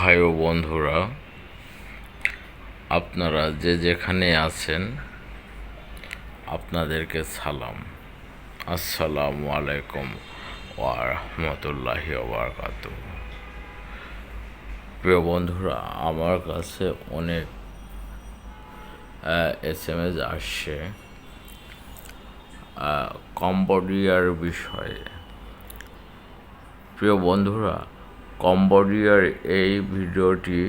ভাই ও বন্ধুরা, আপনারা যে যেখানে আছেন, আপনাদেরকে সালাম। আসসালামু আলাইকুম ওয়া রাহমাতুল্লাহি ওয়া বারাকাতুহু প্রিয় বন্ধুরা, আমার কাছে অনেক এস এম এস আসছে কম্বোডিয়ার বিষয়ে। প্রিয় বন্ধুরা কম্বোডিয়ার এই ভিডিওটি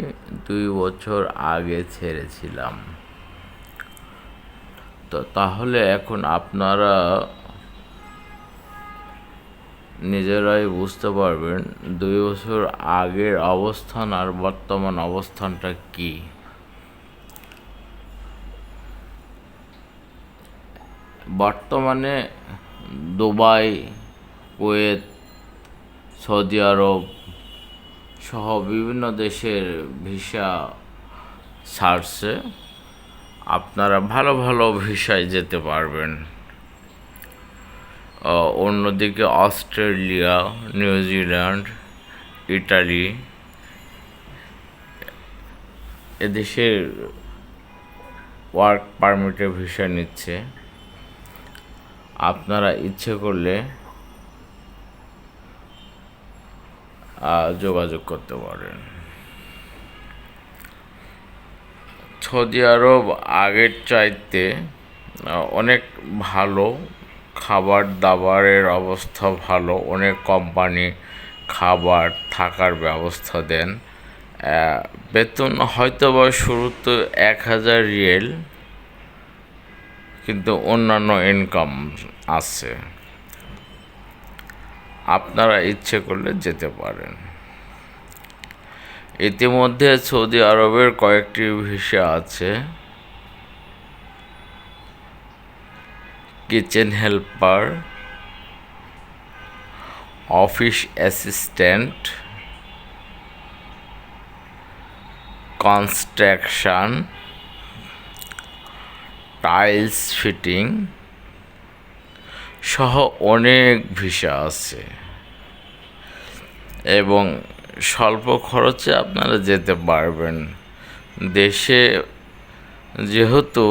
দুই বছর আগে ছেড়েছিলাম। তো তাহলে এখন আপনারা নিজেরাই বুঝতে পারবেন দুই বছর আগের অবস্থান আর বর্তমান অবস্থানটা কী। বর্তমানে দুবাই, কুয়েত, সৌদি আরব সহ বিভিন্ন দেশের ভিসা ছাড়ছে। আপনারা ভালো ভালো ভিসায় যেতে পারবেন। অন্যদিকে অস্ট্রেলিয়া নিউজিল্যান্ড ইটালি এদেশের ওয়ার্ক পারমিটে ভিসা নিচ্ছে। আপনারা ইচ্ছে করলে যোগাযোগ করতে পারেন। সৌদি আরব আগের চাইতে অনেক ভালো খাবার দাবারের অবস্থা ভালো, অনেক কোম্পানি খাবার থাকার ব্যবস্থা দেন। বেতন হয়তো বা শুরুতে এক হাজার রিয়েল, কিন্তু অন্যান্য ইনকাম আছে। আপনারা ইচ্ছে করলে যেতে পারেন। ইতিমধ্যে সৌদি আরবের কয়েকটি ভিসা আছে। Kitchen helper, office assistant, construction, tiles fitting সহ অনেক ভিসা আছে। এবং স্বল্প খরচে আপনারা যেতে পারবেন। দেশে যেহেতু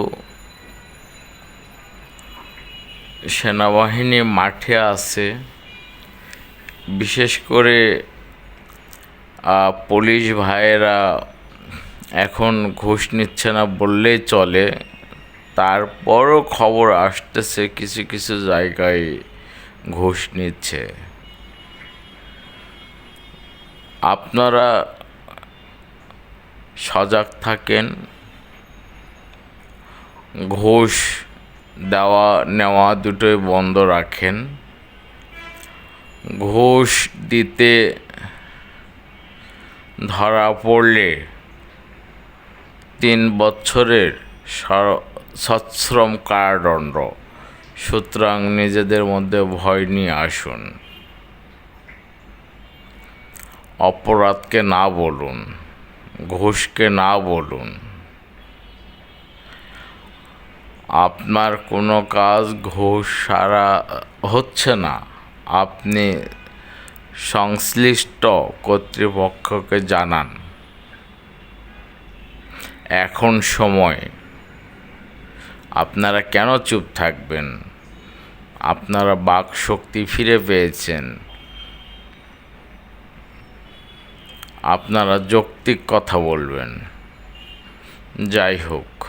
সেনাবাহিনী মাঠে আছে, বিশেষ করে পুলিশ ভাইয়েরা এখন ঘুষ নিচ্ছে না বললেই চলে। তারপরও খবর আসতেছে, কিছু কিছু জায়গায় ঘুষ নিচ্ছে। আপনারা সজাগ থাকেন, ঘুষ দেওয়া নেওয়া দুটোই বন্ধ রাখেন, ঘুষ দিতে ধরা পড়লে তিন বছরের সশ্রম কারাদণ্ড। সুতরাং নিজেদের মধ্যে ভয় নিয়ে আসুন। অপরাধকে না বলুন, ঘুষকে না বলুন। আপনার কোনো কাজ ঘুষ সারা হচ্ছে না। আপনি সংশ্লিষ্ট কর্তৃপক্ষকে জানান। এখন সময়। আপনারা কেন চুপ থাকবেন? আপনারা বাক শক্তি ফিরে পেয়েছেন। আপনারা যৌক্তিক কথা বলবেন। যাই হোক।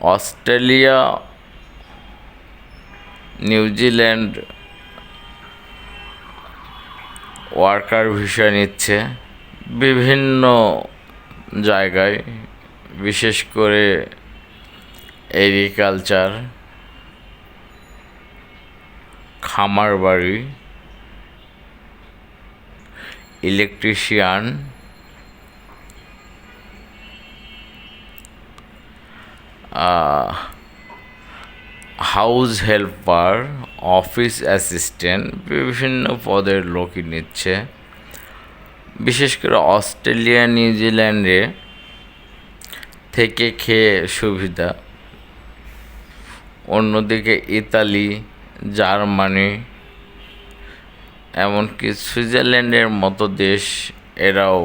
অস্ট্রেলিয়া নিউজিল্যান্ড ওয়ার্কার ভিসা নিচ্ছে বিভিন্ন জায়গায়, বিশেষ করে এগ্রিকালচার খামার বাড়ি electrician house helper office assistant বিভিন্ন পদের লোকই নিচ্ছে। বিশেষ করে অস্ট্রেলিয়া, নিউজিল্যান্ডে থেকে খেয়ে সুবিধা। অন্যদিকে ইতালি, জার্মানি এমনকি সুইজারল্যান্ডের মতো দেশ এরাও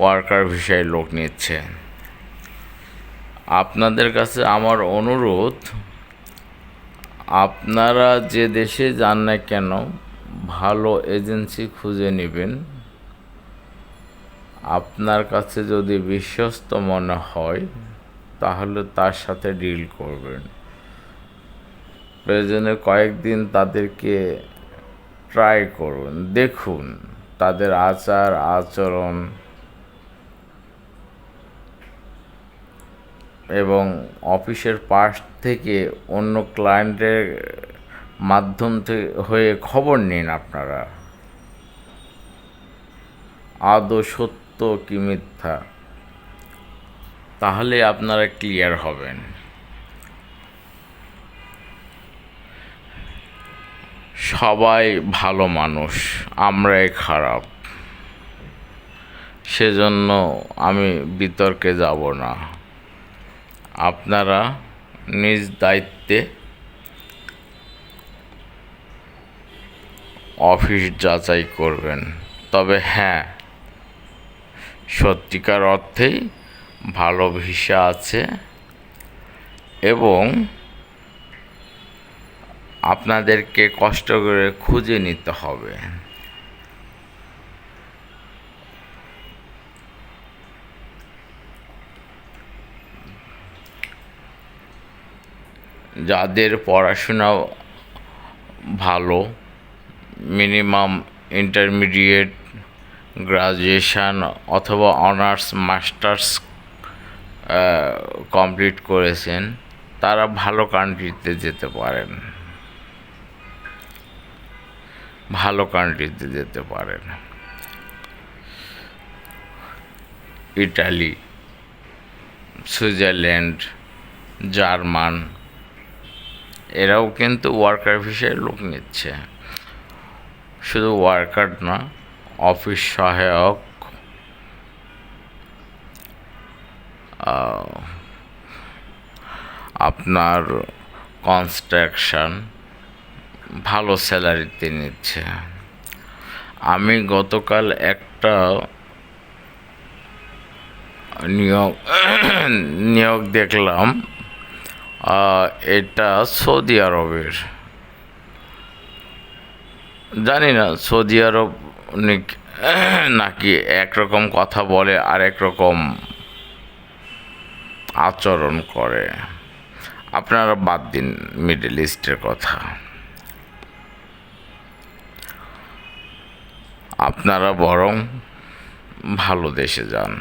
ওয়ার্কার ভিসায় লোক নিচ্ছে। আপনাদের কাছে আমার অনুরোধ, আপনারা যে দেশে যান না কেন, ভালো এজেন্সি খুঁজে নেবেন। আপনার কাছে যদি বিশ্বস্ত মনে হয়, তাহলে তার সাথে ডিল করবেন। প্রয়োজনে কয়েকদিন তাদেরকে ট্রাই করুন, দেখুন তাদের আচার, আচরণ এবং অফিসের পাশ থেকে অন্য ক্লায়েন্টের মাধ্যম থেকে হয়ে খবর নিন আপনারা। আদৌ সত্য কি মিথ্যা? তাহলে আপনারা ক্লিয়ার হবেন। সবাই ভালো মানুষ, আমরাই খারাপ। সেজন্য আমি বিতর্কে যাব না। আপনারা নিজ দায়িত্বে অফিস যাচাই করবেন। তবে হ্যাঁ সত্যিকার অর্থেই ভালো ভিসা আছে এবং আপনাদেরকে কষ্ট করে খুঁজে নিতে হবে। যাদের পড়াশোনা ভালো, মিনিমাম ইন্টারমিডিয়েট, গ্রাজুয়েশন অথবা অনার্স, মাস্টার্স কমপ্লিট করেছেন, তারা ভালো কান্ট্রিতে যেতে পারেন। ভালো কান্ট্রিতে যেতে পারেন ইটালি, সুইজারল্যান্ড, জার্মান, এরাও কিন্তু ওয়ার্কার ভিসায় লোক নিচ্ছে। শুধু ওয়ার্কার না অফিস সহায়ক আপনার কনস্ট্রাকশন ভালো স্যালারিতে নিচ্ছে। আমি গতকাল একটা নিয়োগ নিয়োগ দেখলাম এটা সৌদি আরবের। জানি না, সৌদি আরব নাকি- একরকম কথা বলে আর রকম আচরণ করে। আপনারা বাদ দিন মিডল ইস্টের কথা। আপনারা বরং ভালো দেশে যান।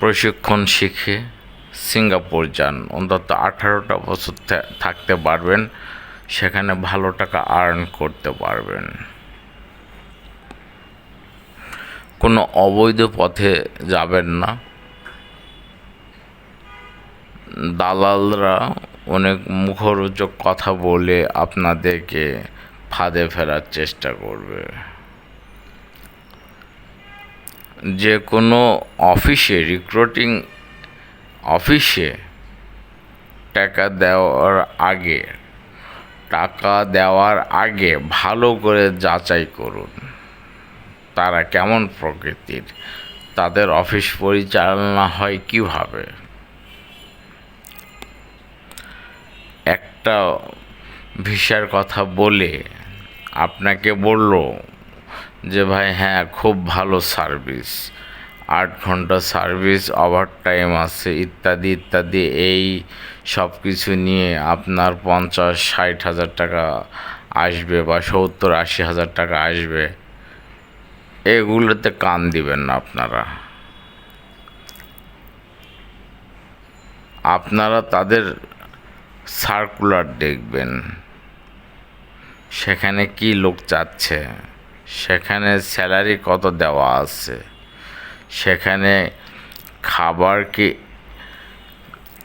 প্রশিক্ষণ শিখে সিঙ্গাপুর যান। অন্তত আঠারোটা বছর থাকতে পারবেন, সেখানে ভালো টাকা আর্ন করতে পারবেন। কোনো অবৈধ পথে যাবেন না। দালালরা অনেক মুখরোচক কথা বলে আপনাদেরকে ফাঁদে ফেলার চেষ্টা করবে। যে কোনো অফিসে রিক্রুটিং অফিসে টাকা দেওয়ার আগে, টাকা দেওয়ার আগে ভালো করে যাচাই করুন। তারা কেমন প্রকৃতির? তাদের অফিস পরিচালনা হয় কীভাবে? একটা ভিসার কথা বলে আপনাকে বলল যে, ভাই হ্যাঁ খুব ভালো সার্ভিস। আট ঘণ্টা সার্ভিস ওভার টাইম আছে, ইত্যাদি ইত্যাদি। এই সব কিছু নিয়ে আপনার পঞ্চাশ, ষাট হাজার টাকা আসবে বা সত্তর, আশি হাজার টাকা আসবে। এগুলোতে কান দিবেন না আপনারা। আপনারা তাদের সার্কুলার দেখবেন। সেখানে কি লোক চাচ্ছে সেখানে স্যালারি কত দেওয়া আছে? সেখানে খাবার কি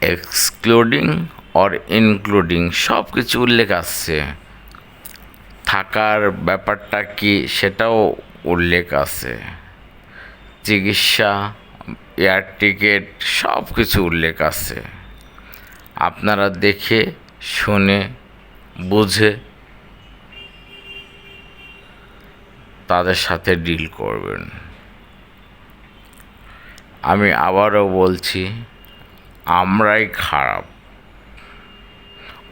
এক্সক্লুডিং অর ইনক্লুডিং সব কিছু উল্লেখ আছে। থাকার ব্যাপারটা কি সেটাও উল্লেখ আছে। চিকিৎসা এয়ার টিকিট সব কিছু উল্লেখ আছে। আপনারা দেখে, শুনে, বুঝে তাদের সাথে ডিল করবেন। আমি আবারও বলছি, আমরাই খারাপ।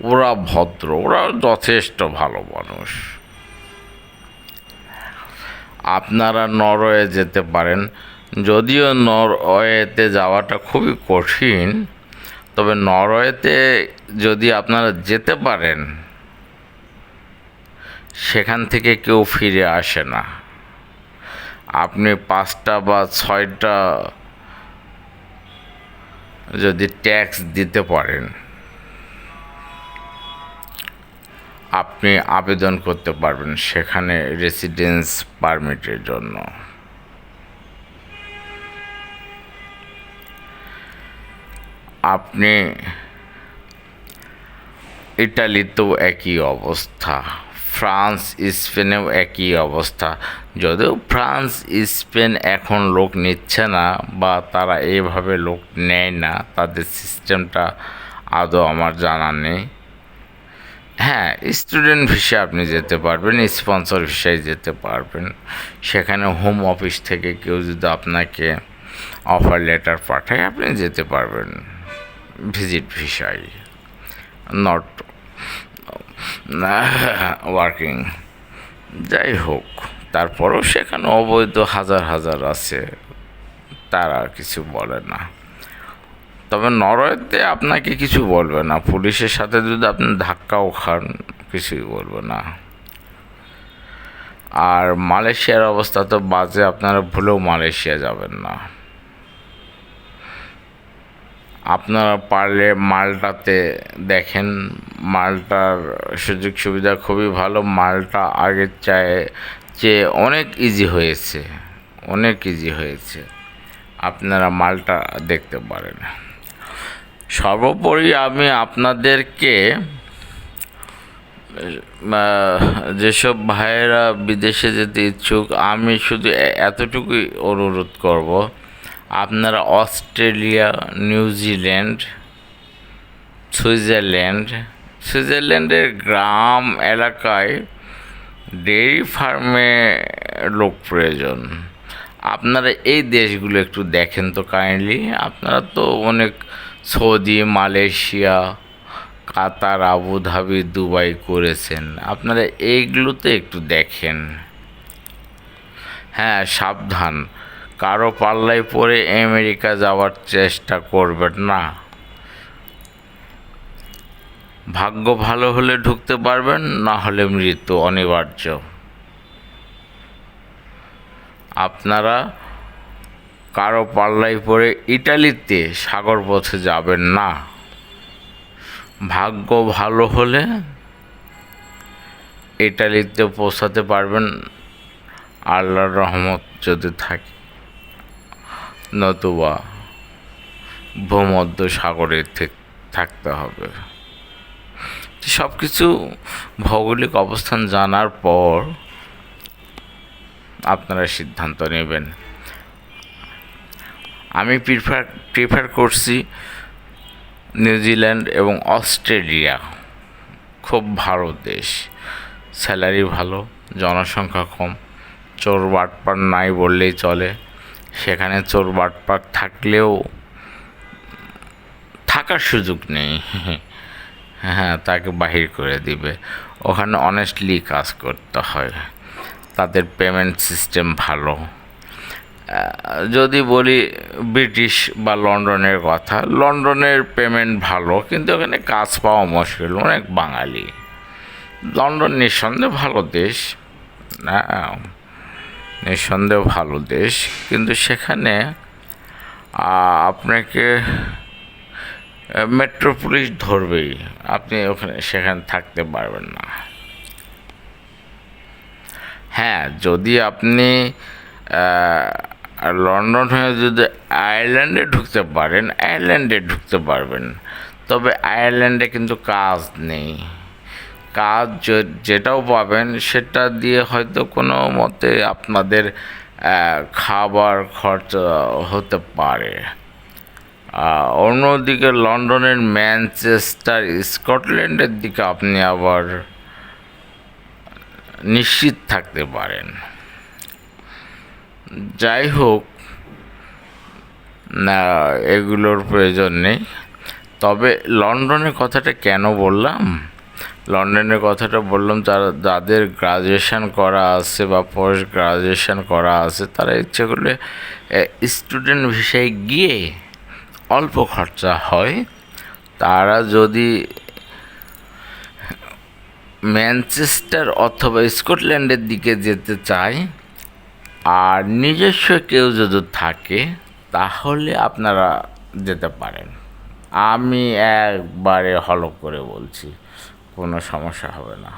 ওরা ভদ্র, ওরা যথেষ্ট ভালো মানুষ। আপনারা নরওয়ে যেতে পারেন। যদিও নরওয়েতে যাওয়াটা খুবই কঠিন, তবে নরওয়েতে যদি আপনারা যেতে পারেন সেখান থেকে কেউ ফিরে আসে না। আপনি পাঁচটা বা ছয়টা যদি ট্যাক্স দিতে পারেন, আপনি আবেদন করতে পারবেন সেখানে রেসিডেন্স পারমিটের জন্য। আপনি ইটালিতেও একই অবস্থা। ফ্রান্স, স্পেনেও একই অবস্থা। যদিও ফ্রান্স, স্পেন এখন লোক নিচ্ছে না বা তারা এইভাবে লোক নেয় না, তাদের সিস্টেমটা আদৌ আমার জানা নেই। হ্যাঁ স্টুডেন্ট ভিসা আপনি যেতে পারবেন, স্পন্সর ভিসায় যেতে পারবেন। সেখানে হোম অফিস থেকে কেউ যদি আপনাকে অফার লেটার পাঠায়, আপনি যেতে পারবেন ভিজিট ভিসায়। নট ওয়ার্কিং যাই হোক, তারপরেও সেখানে অবৈধ হাজার হাজার আছে, তারা কিছু বলে না। তবে নরওয়েতে আপনাকে কিছু বলবে না, পুলিশের সাথে যদি আপনি ধাক্কাও খান, কিছুই বলবে না। আর মালয়েশিয়ার অবস্থা তো বাজে, আপনারা ভুলেও মালয়েশিয়া যাবেন না। আপনারা পারলে মালটাতে দেখেন, মালটার সুযোগ সুবিধা খুবই ভালো, মালটা আগের চায়, চেয়ে অনেক ইজি হয়েছে, অনেক ইজি হয়েছে। আপনারা মালটা দেখতে পারেন। সর্বোপরি আমি আপনাদেরকে যেসব ভাইয়েরা বিদেশে যেতে ইচ্ছুক, আমি শুধু এতটুকুই অনুরোধ করব। আপনারা অস্ট্রেলিয়া নিউজিল্যান্ড সুইজারল্যান্ড। সুইজারল্যান্ডের গ্রাম এলাকায় ডেইরি ফার্মে লোক প্রয়োজন। আপনারা এই দেশগুলো একটু দেখেন তো কাইন্ডলি। আপনারা তো অনেক Saudi, Malaysia, Qatar, Abu Dhabi, Dubai করেছেন। আপনারা এইগুলোতে একটু দেখেন। হ্যাঁ সাবধান। কারও পাল্লায় পড়ে আমেরিকা যাওয়ার চেষ্টা করবেন না। ভাগ্য ভালো হলে ঢুকতে পারবেন, না হলে মৃত্যু অনিবার্য। আপনারা কারও পাল্লায় পড়ে ইটালিতে সাগর পথে যাবেন না। ভাগ্য ভালো হলে ইটালিতে পৌঁছাতে পারবেন, আল্লাহর রহমত যদি থাকে। নতুবা ভূমধ্য সাগরে থাকতে হবে। সব কিছু ভৌগোলিক অবস্থান জানার পর আপনারা সিদ্ধান্ত নেবেন। আমি প্রিফার প্রিফার করছি নিউজিল্যান্ড এবং অস্ট্রেলিয়া খুব ভালো দেশ। স্যালারি ভালো, জনসংখ্যা কম, চোর বাটপার নাই বললেই চলে। সেখানে চোর বাটপার থাকলেও থাকার সুযোগ নেই। হ্যাঁ তাকে বাহির করে দিবে। ওখানে অনেস্টলি কাজ করতে হয়। তাদের পেমেন্ট সিস্টেম ভালো। যদি বলি ব্রিটিশ বা লন্ডনের কথা লন্ডনের পেমেন্ট ভালো কিন্তু ওখানে কাজ পাওয়া মুশকিল অনেক বাঙালি। লন্ডন নিঃসন্দেহে ভালো দেশ। হ্যাঁ, নিঃসন্দেহে ভালো দেশ, কিন্তু সেখানে আপনাকে মেট্রো পুলিশ ধরবেই। আপনি ওখানে, সেখানে থাকতে পারবেন না। হ্যাঁ যদি আপনি লন্ডন হয়ে যদি আয়ারল্যান্ডে ঢুকতে পারেন, আয়ারল্যান্ডে ঢুকতে পারবেন। তবে আয়ারল্যান্ডে কিন্তু কাজ নেই। কাজ যেটাও পাবেন, সেটা দিয়ে হয়তো কোনো মতে আপনাদের খাবার খরচ হতে পারে। অন্যদিকে লন্ডনের ম্যানচেস্টার, স্কটল্যান্ডের দিকে আপনি আবার নিশ্চিত থাকতে পারেন। যাই হোক, না, এগুলোর প্রয়োজন নেই। তবে লন্ডনের কথাটা কেন বললাম? লন্ডনের কথাটা বললাম, তারা, যাদের গ্রাজুয়েশন করা আছে বা পোস্ট গ্রাজুয়েশান করা আছে, তারা ইচ্ছে করলে স্টুডেন্ট ভিসায় গিয়ে অল্প খরচা হয়। তারা যদি ম্যানচেস্টার অথবা স্কটল্যান্ডের দিকে যেতে চায়, আর নিজস্ব কেউ যদি থাকে, তাহলে আপনারা যেতে পারেন। আমি একবারে হলক করে বলছি। কোনো সমস্যা হবে না।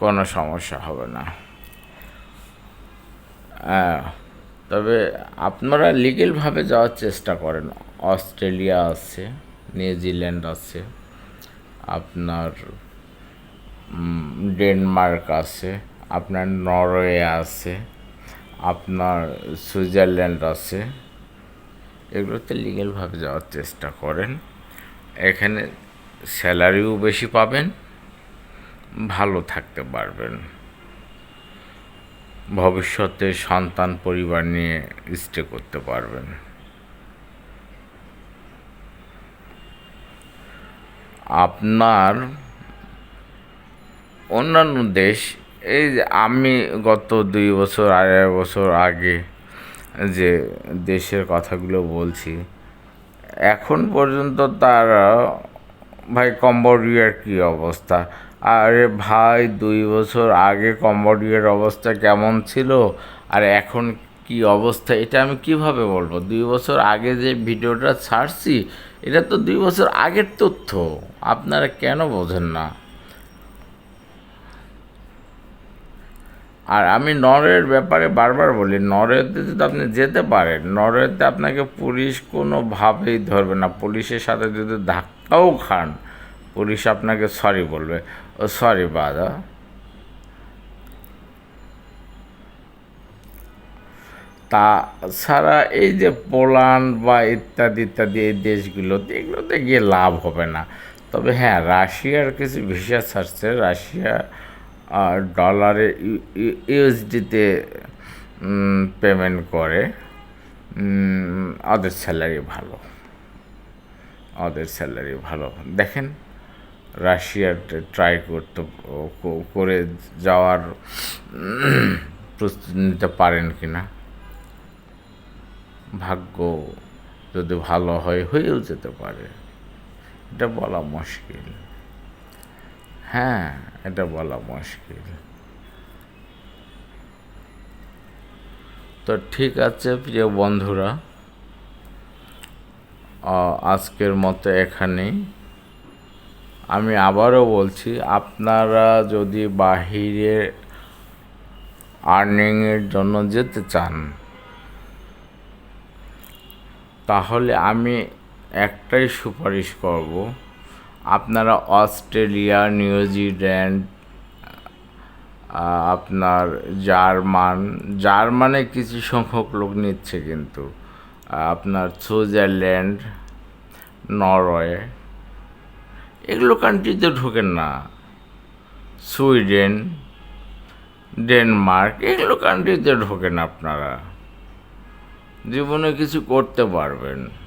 কোনো সমস্যা হবে না। হ্যাঁ, তবে আপনারা লিগেলভাবে যাওয়ার চেষ্টা করেন। অস্ট্রেলিয়া আছে নিউজিল্যান্ড আছে আপনার ডেনমার্ক আছে আপনার নরওয়ে আছে আপনার সুইজারল্যান্ড আছে। এগুলোতে লিগেলভাবে যাওয়ার চেষ্টা করেন। এখানে স্যালারিও বেশি পাবেন, ভালো থাকতে পারবেন। ভবিষ্যতে সন্তান পরিবার নিয়ে স্টে করতে পারবেন। আপনার অন্যান্য দেশ, এই যে আমি গত দুই বছর, আড়াই বছর আগে যে দেশের কথাগুলো বলছি, এখন পর্যন্ত তার ভাই কম্বোডিয়ার কী অবস্থা? আরে ভাই, দুই বছর আগে কম্বোডিয়ার অবস্থা কেমন ছিল? আর এখন কি অবস্থা? এটা আমি কীভাবে বলব? দুই বছর আগে যে ভিডিওটা ছাড়ছি, এটা তো দুই বছর আগের তথ্য। আপনারা কেন বোঝেন না? আর আমি নরওয়ের ব্যাপারে বারবার বলি নরওয়েতে যদি আপনি যেতে পারেন নরওয়েতে আপনাকে পুলিশ কোনোভাবেই ধরবে না। পুলিশের সাথে যদি ধাক্কাও খান, পুলিশ আপনাকে সরি বলবে। ও সরি, বাদা। তাছাড়া এই যে পোল্যান্ড বা ইত্যাদি ইত্যাদি এই দেশগুলোতে, এগুলোতে গিয়ে লাভ হবে না। তবে হ্যাঁ রাশিয়ার কিছু ভিসা ছাড়ছে। রাশিয়া ডলারে ইউএসডিতে পেমেন্ট করে ওদের স্যালারি ভালো। ওদের স্যালারি ভালো। দেখেন রাশিয়ার ট্রাই করতে করে যাওয়ার, প্রস্তুতি নিতে পারেন কি না ভাগ্য যদি ভালো হয়, হয়েও যেতে পারে। এটা বলা মুশকিল। হ্যাঁ এটা বলা মুশকিল। তো ঠিক আছে, প্রিয় বন্ধুরা আজকের মতো এখানেই। আমি আবারও বলছি, আপনারা যদি বাহিরে আর্নিংয়ের জন্য যেতে চান, তাহলে আমি একটাই সুপারিশ করব আপনারা অস্ট্রেলিয়া নিউজিল্যান্ড আপনার জার্মান, জার্মানে কিছু সংখ্যক লোক নিচ্ছে কিন্তু। আপনার সুইজারল্যান্ড, নরওয়ে, এগুলো কান্ট্রিতে ঢোকেন না। সুইডেন, ডেনমার্ক, এগুলো কান্ট্রিতে ঢোকেন আপনারা। জীবনে কিছু করতে পারবেন।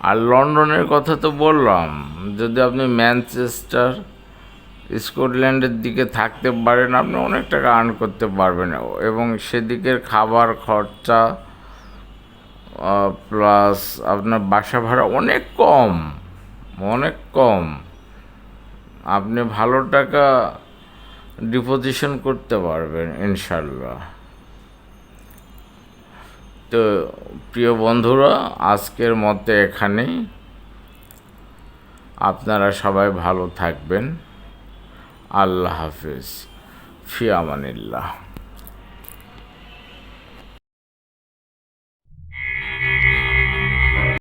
আর লন্ডনের কথা তো বললাম। যদি আপনি ম্যানচেস্টার, স্কটল্যান্ডের দিকে থাকতে পারেন, আপনি অনেক টাকা আর্ন করতে পারবেন। এবং সেদিকের খাবার খরচা প্লাস আপনার বাসা ভাড়া অনেক কম অনেক কম। আপনি ভালো টাকা ডিপোজিশন করতে পারবেন ইনশাল্লাহ তো প্রিয় বন্ধুরা আজকের মতে এখানেই। আপনারা সবাই ভালো থাকবেন। আল্লাহ হাফিজ। ফি আমানিল্লাহ।